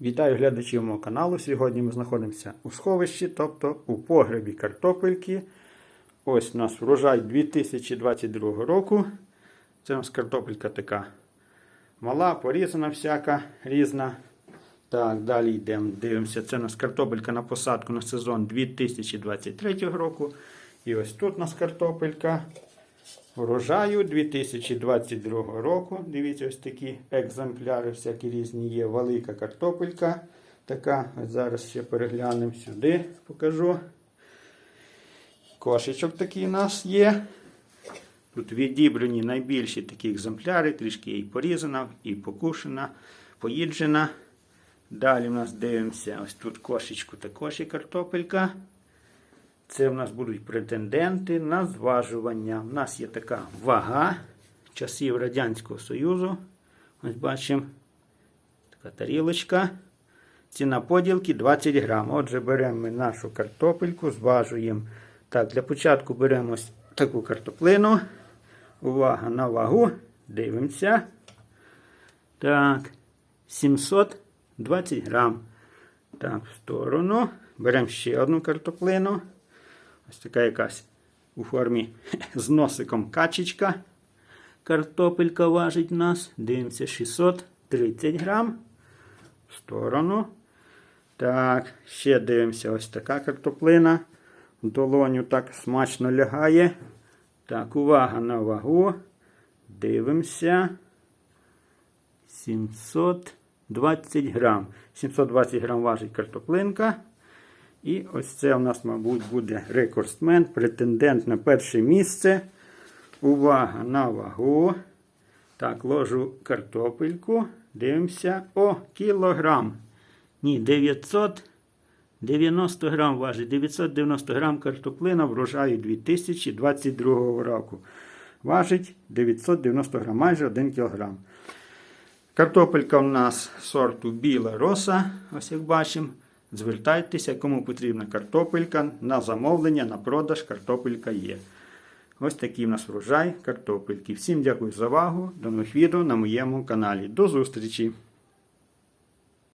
Вітаю глядачів мого каналу. Сьогодні ми знаходимося у сховищі, тобто у погребі картопельки. Ось у нас врожай 2022 року. Це у нас картопелька така мала, порізана всяка різна. Так, далі йдемо, дивимося. Це у нас картопелька на посадку на сезон 2023 року. І ось тут у нас картопелька врожаю 2022 року. Дивіться, ось такі екземпляри, всякі різні є. Велика картопелька. Така, ось зараз ще переглянемо сюди, покажу. Кошечок такий у нас є. Тут відібрані найбільші такі екземпляри, трішки і порізана, і покушена, поїджена. Далі в нас дивимося, ось тут кошечку також є картопелька. Це в нас будуть претенденти на зважування. У нас є така вага часів Радянського Союзу. Ось бачимо така тарілочка. Ціна поділки 20 грам. Отже, беремо ми нашу картопельку, зважуємо. Так, для початку беремо таку картоплину. Увага на вагу. Дивимося. Так, 720 грам. Так, в сторону. Беремо ще одну картоплину. Ось така якась у формі з носиком качечка. Картопелька важить нас. Дивимося 630 грам. В сторону. Так, ще дивимося ось така картоплина. В долоню так смачно лягає. Так, увага на вагу. Дивимося. 720 грам. 720 грам важить картоплинка. І ось це у нас, мабуть, буде рекордсмен, претендент на перше місце. Увага на вагу. Так, ложу картопельку. Дивимося. О, кілограм. Ні, 990 грам важить. 990 грам картоплина врожаю 2022 року. Важить 990 грам, майже 1 кілограм. Картопелька у нас сорту біла роса, ось як бачимо. Звертайтеся, кому потрібна картопелька на замовлення, на продаж картопелька є. Ось такий у нас врожай картопельки. Всім дякую за увагу. До нових відео на моєму каналі. До зустрічі!